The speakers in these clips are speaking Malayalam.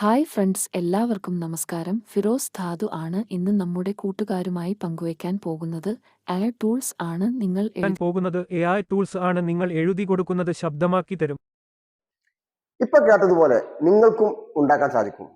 ഹായ് ഫ്രണ്ട്സ് എല്ലാവർക്കും നമസ്കാരം. ഫിറോസ് ധാതു ആണ് ഇന്ന് നമ്മുടെ കൂട്ടുകാരുമായി പങ്കുവയ്ക്കാൻ പോകുന്നത്. എയർ ടൂൾസ് ആണ് നിങ്ങൾ പോകുന്നത്. എ ഐ ടൂൾസ് ആണ് നിങ്ങൾ എഴുതി കൊടുക്കുന്നത് ശബ്ദമാക്കി തരും. ഇപ്പൊ കേട്ടതുപോലെ നിങ്ങൾക്കും ഉണ്ടാക്കാൻ സാധിക്കും.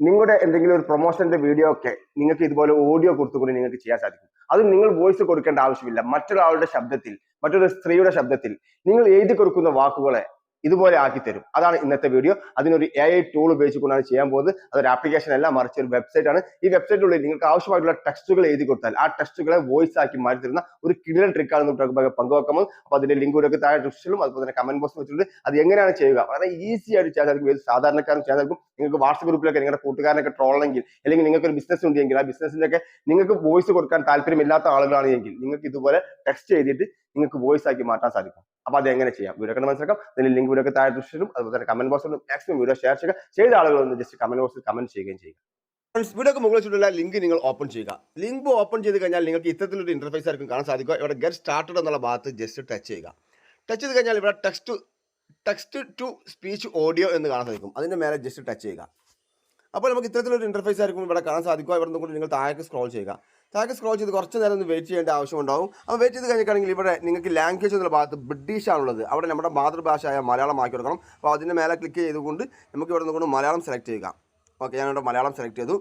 നിങ്ങളുടെ എന്തെങ്കിലും ഒരു പ്രൊമോഷന്റെ വീഡിയോ ഒക്കെ നിങ്ങൾക്ക് ഇതുപോലെ ഓഡിയോ കൊടുത്തുകൊണ്ട് നിങ്ങൾക്ക് ചെയ്യാൻ സാധിക്കും. അത് നിങ്ങൾ വോയിസ് കൊടുക്കേണ്ട ആവശ്യമില്ല. മറ്റൊരാളുടെ ശബ്ദത്തിൽ മറ്റൊരു സ്ത്രീയുടെ ശബ്ദത്തിൽ നിങ്ങൾ എഴുതി കൊടുക്കുന്ന വാക്കുകളെ ഇതുപോലെ ആക്കി തരും. അതാണ് ഇന്നത്തെ വീഡിയോ അതിനൊരു എ ഐ ടൂൾ ഉപയോഗിച്ചുകൊണ്ടാണ് ചെയ്യാൻ പോകുന്നത്. അതൊരു ആപ്ലിക്കേഷൻ അല്ല മറിച്ച് ഒരു വെബ്സൈറ്റ് ആണ്. ഈ വെബ്സൈറ്റിനുള്ളിൽ നിങ്ങൾക്ക് ആവശ്യമായിട്ടുള്ള ടെക്സ്റ്റുകൾ എഴുതി കൊടുത്താൽ ആ ടെക്സ്റ്റുകളെ വോയിസ് ആക്കി മാറ്റി തരുന്ന ഒരു കിടിലൻ ട്രിക്കാണ് പങ്കുവെക്കുന്നത് അപ്പോൾ അതിന്റെ ലിങ്ക് ഒക്കെ താഴെ ഡിസ്ക്രിപ്ഷനിലും അതുപോലെ തന്നെ കമന്റ് ബോക്സിൽ വെച്ചിട്ടുണ്ട്. അത് എങ്ങനെയാണ് ചെയ്യുക? വളരെ ഈസി ആയിട്ട് ചെയ്യാൻ സാധിക്കും. ഏത് സാധാരണക്കാരും ചെയ്യാൻ സാധിക്കും. നിങ്ങൾക്ക് വാട്സ്ആപ്പ് ഗ്രൂപ്പിലൊക്കെ നിങ്ങളുടെ കൂട്ടുകാരനൊക്കെ ട്രോളെങ്കിൽ അല്ലെങ്കിൽ നിങ്ങൾക്ക് ഒരു ബിസിനസ് ഉണ്ടെങ്കിൽ ആ ബിസിനസ്സിനൊക്കെ നിങ്ങൾക്ക് വോയിസ് കൊടുക്കാൻ താല്പര്യമില്ലാത്ത ആളുകളാണെങ്കിൽ നിങ്ങൾക്ക് ഇതുപോലെ ടെക്സ്റ്റ് എഴുതിയിട്ട് നിങ്ങൾക്ക് വോയിസ് ആക്കി മാറ്റാൻ സാധിക്കും. അപ്പൊ അത് എങ്ങനെ ചെയ്യാം? വീഡിയോ കണ്ട് മനസ്സിലാക്കാം. ഇതിന്റെ ലിങ്ക് വീഡിയോ താഴെ ദൃശ്യം അതുപോലെ തന്നെ കമന്റ് ബോക്സിലും മാക്സിമം വീഡിയോ ഷെയർ ചെയ്യുക. ചെയ്ത ആളുകൾ ഒന്ന് ജസ്റ്റ് കമന്റ് ബോക്സിൽ കമന്റ് ചെയ്യുകയും ചെയ്യുക. വീഡിയോക്ക് മുകളിൽ ചുറ്റുള്ള ലിങ്ക് നിങ്ങൾ ഓപ്പൺ ചെയ്യുക. ലിങ്ക് ഓപ്പൺ ചെയ്ത് കഴിഞ്ഞാൽ നിങ്ങൾക്ക് ഇത്തരത്തിലൊരു ഇന്റർഫേസ് ആയിരിക്കും കാണാൻ സാധിക്കുക. ഇവിടെ ഗെറ്റ് സ്റ്റാർട്ടഡ് എന്നുള്ള ഭാഗത്ത് ജസ്റ്റ് ടച്ച് ചെയ്യുക. ടച്ച് ചെയ്ത് കഴിഞ്ഞാൽ ഇവിടെ text text to speech audio എന്ന് കാണാൻ സാധിക്കും. അതിന്റെ മേലെ ജസ്റ്റ് ടച്ച് ചെയ്യുക. അപ്പോൾ നമുക്ക് ഇത്തരത്തിലൊരു ഇന്റർഫേസ് ആയിരിക്കും ഇവിടെ കാണാൻ സാധിക്കുക. ഇവിടെ നിന്നുകൊണ്ട് നിങ്ങൾ താഴേക്ക് സ്ക്രോൾ ചെയ്യുക. താഴേക്ക് സ്ക്രോൾ ചെയ്ത് കുറച്ച് നേരം ഒന്ന് വെയിറ്റ് ചെയ്യേണ്ട ആവശ്യമുണ്ടാവും അപ്പോൾ വെയിറ്റ് ചെയ്ത് കഴിഞ്ഞിട്ടാണെങ്കിൽ ഇവിടെ നിങ്ങൾക്ക് ലാംഗ്വേജ് എന്നുള്ള ഭാഗത്ത് ബ്രിട്ടീഷ് ആണുള്ളത്. അവിടെ നമ്മുടെ മാതൃഭാഷയായ മലയാളം ആക്കി കൊടുക്കണം. അപ്പോൾ അതിന്റെ മേലെ ക്ലിക്ക് ചെയ്തുകൊണ്ട് നമുക്ക് ഇവിടെ നിന്നുകൊണ്ട് മലയാളം സെലക്ട് ചെയ്യുക. ഓക്കെ ഞാനിവിടെ മലയാളം സെലക്ട് ചെയ്തു.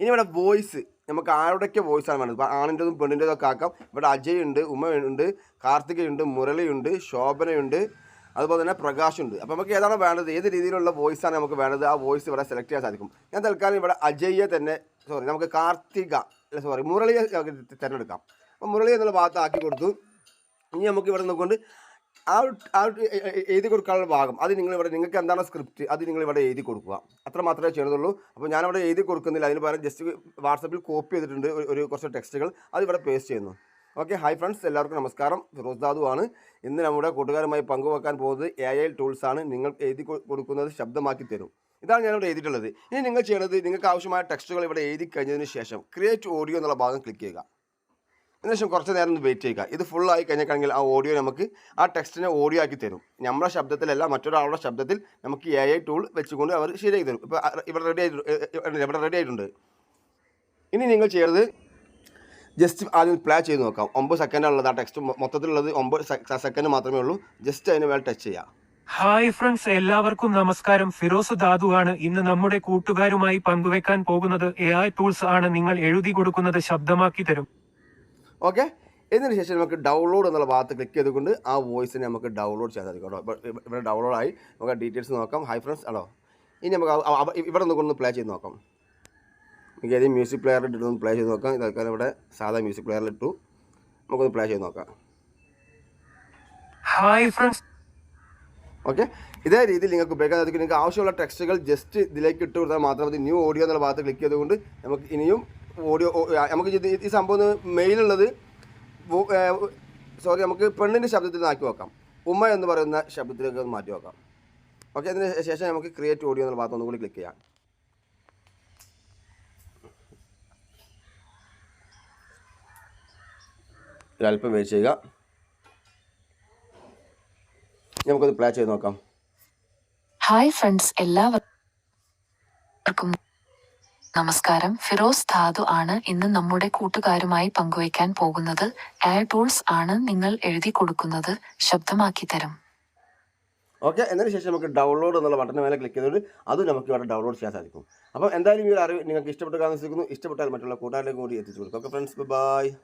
ഇനി ഇവിടെ വോയിസ് നമുക്ക് ആരുടെയൊക്കെ വോയിസ് ആണ് വേണ്ടത്? ഇപ്പോൾ ആണിന്റെതും പെണ്ണിന്റെതും ഒക്കെ ആക്കാം. ഇവിടെ അജയ് ഉണ്ട് ഉമ്മ ഉണ്ട് കാർത്തികയുണ്ട് മുരളിയുണ്ട് ശോഭനയുണ്ട് അതുപോലെ തന്നെ പ്രകാശുണ്ട്. അപ്പോൾ നമുക്ക് ഏതാണ് വേണ്ടത്? ഏത് രീതിയിലുള്ള വോയിസ് ആണ് നമുക്ക് വേണ്ടത്? ആ വോയിസ് ഇവിടെ സെലക്ട് ചെയ്യാൻ സാധിക്കും. ഞാൻ തൽക്കാലം ഇവിടെ അജയ്യെ തന്നെ സോറി നമുക്ക് കാർത്തിക അല്ല സോറി മുരളിയെ തിരഞ്ഞെടുക്കാം. അപ്പോൾ മുരളി എന്നുള്ള ഭാഗത്ത് ആക്കി കൊടുത്തു. ഇനി നമുക്ക് ഇവിടെ നിന്നുകൊണ്ട് ആ ആ എഴുതി കൊടുക്കാനുള്ള ഭാഗം. അത് നിങ്ങൾ ഇവിടെ നിങ്ങൾക്ക് എന്താണ് സ്ക്രിപ്റ്റ് അത് നിങ്ങൾ ഇവിടെ എഴുതി കൊടുക്കുക. അത്ര മാത്രമേ ചെയ്യണതുള്ളൂ അപ്പോൾ ഞാനിവിടെ എഴുതി കൊടുക്കുന്നില്ല. അതിന് പകരം ജസ്റ്റ് വാട്സപ്പിൽ കോപ്പി ചെയ്തിട്ടുണ്ട് ഒരു കുറച്ച് ടെക്സ്റ്റുകൾ അത് ഇവിടെ പേസ്റ്റ് ചെയ്യുന്നു. ഓക്കെ ഹായ് ഫ്രണ്ട്സ് എല്ലാവർക്കും നമസ്കാരം. ഫിറോസ് ദാദു ആണ്. ഇന്ന് നമ്മുടെ കൂട്ടുകാരുമായി പങ്കുവെക്കാൻ പോകുന്നത് എ ഐ ടൂൾസാണ് നിങ്ങൾ എഴുതി കൊടുക്കുന്നത് ശബ്ദമാക്കി തരും. ഇതാണ് ഞാനിവിടെ എഴുതിയിട്ടുള്ളത്. ഇനി നിങ്ങൾ ചെയ്യേണ്ടത് നിങ്ങൾക്ക് ആവശ്യമായ ടെക്സ്റ്റുകൾ ഇവിടെ എഴുതി കഴിഞ്ഞതിന് ശേഷം ക്രിയേറ്റ് ഓഡിയോ എന്നുള്ള ഭാഗം ക്ലിക്ക് ചെയ്യുക. അതിനുശേഷം കുറച്ച് നേരം ഒന്ന് വെയിറ്റ് ചെയ്യുക. ഇത് full ആയി കഴിഞ്ഞിട്ടുണ്ടെങ്കിൽ ആ ഓഡിയോ നമുക്ക് ആ ടെക്സ്റ്റിനെ ഓഡിയോ ആക്കി തരും. നമ്മുടെ ശബ്ദത്തിലല്ല മറ്റൊരാളുടെ ശബ്ദത്തിൽ നമുക്ക് എ ഐ ടൂൾ വെച്ചുകൊണ്ട് അവർ ശരിയാക്കി തരും. ഇപ്പോൾ ഇവിടെ റെഡി ആയിട്ടുണ്ട് ഇവിടെ റെഡി ആയിട്ടുണ്ട്. ഇനി നിങ്ങൾ ചെയ്യേണ്ടത് ജസ്റ്റ് ആദ്യം പ്ലേ ചെയ്ത് നോക്കാം. ഒമ്പത് സെക്കൻഡാണുള്ളത് ആ ടെക്സ്റ്റ് മൊത്തത്തിലുള്ളത് ഒമ്പത് സെക്കൻഡ് മാത്രമേ ഉള്ളൂ. ജസ്റ്റ് അതിന് മേലെ ടച്ച് ചെയ്യാം. ഹായ് ഫ്രണ്ട്സ് എല്ലാവർക്കും നമസ്കാരം. ഫിറോസ് ധാതു ആണ്. ഇന്ന് നമ്മുടെ കൂട്ടുകാരുമായി പങ്കുവെക്കാൻ പോകുന്നത് എ ഐ ടൂൾസ് ആണ്. നിങ്ങൾ എഴുതി കൊടുക്കുന്നത് ശബ്ദമാക്കി തരും. ഓക്കെ ഇതിന് ശേഷം നമുക്ക് ഡൗൺലോഡ് എന്നുള്ള ഭാഗത്ത് ക്ലിക്ക് ചെയ്തുകൊണ്ട് ആ വോയിസിനെ നമുക്ക് ഡൗൺലോഡ് ചെയ്യാൻ സാധിക്കും കേട്ടോ. ഇവിടെ ഡൗൺലോഡ് ആയി. നമുക്ക് ഡീറ്റെയിൽസ് നോക്കാം. ഹൈ ഫ്രണ്ട്സ് ആണോ ഇനി നമുക്ക് ഇവിടെ നിന്ന് പ്ലേ ചെയ്ത് നോക്കാം. നമുക്ക് ഏതെങ്കിലും മ്യൂസിക് പ്ലെയറിൽ ഇട്ടൊന്ന് പ്ലേ ചെയ്ത് നോക്കാം. ഇതൊക്കെ ഇവിടെ സാധാ മ്യൂസിക് പ്ലെയറിൽ ഇട്ടു. നമുക്കൊന്ന് പ്ലേ ചെയ്ത് നോക്കാം. ഹായ് ഫ്രണ്ട്സ് ഓക്കെ ഇതേ രീതിയിൽ നിങ്ങൾക്ക് ഉപയോഗിക്കാൻ സാധിക്കും നിങ്ങൾക്ക് ആവശ്യമുള്ള ടെക്സ്റ്റുകൾ ജസ്റ്റ് ഇതിലേക്ക് ഇട്ട് കൊടുത്താൽ മാത്രം മതി. ന്യൂ ഓഡിയോ എന്നുള്ള ഭാഗത്ത് ക്ലിക്ക് ചെയ്തുകൊണ്ട് നമുക്ക് ഇനിയും ഓഡിയോ നമുക്ക് ഈ സംഭവം മെയിലുള്ളത് സോറി നമുക്ക് പെണ്ണിന്റെ ശബ്ദത്തിൽ ആക്കി വെക്കാം ഉമ്മ എന്ന് പറയുന്ന ശബ്ദത്തിലേക്ക് ഒന്ന് മാറ്റി വെക്കാം ഓക്കെ അതിന് ശേഷം നമുക്ക് ക്രിയേറ്റ് ഓഡിയോ എന്നുള്ള ഭാഗത്ത് ഒന്നുകൂടി ക്ലിക്ക് ചെയ്യാം. ഒരല്പം വെയിറ്റ് ചെയ്യുക. നമുക്കത് പ്ലേ ചെയ്ത് നോക്കാം. ഹായ് ഫ്രണ്ട്സ് എല്ലാവർക്കും നമസ്കാരം. ഫിറോസ് ധാതു ആണ് ഇന്ന് നമ്മുടെ കൂട്ടുകാരുമായി പങ്കുവയ്ക്കാൻ പോകുന്നത്. എയർ ടൂൾസ് ആണ് നിങ്ങൾ എഴുതി കൊടുക്കുന്നത്. ശബ്ദമാക്കി തരും. ഓക്കെ എന്നതിന് ശേഷം നമുക്ക് ഡൗൺലോഡ് എന്നുള്ള ബട്ടൺ മേലെ ക്ലിക്ക് ചെയ്തിട്ട് അത് നമുക്ക് ഇവിടെ ഡൗൺലോഡ് ചെയ്യാൻ സാധിക്കും. അപ്പോൾ എന്തായാലും ഈ ഒരു അറിവ് നിങ്ങൾക്ക് ഇഷ്ടപ്പെട്ടു കാണാൻ സാധിക്കുന്നു ഇഷ്ടപ്പെട്ടാൽ മറ്റുള്ള കൂട്ടുകാരിലേക്ക് കൂടി എത്തിച്ചു കൊടുക്കും ഓക്കെ ഫ്രണ്ട്സ് ബൈ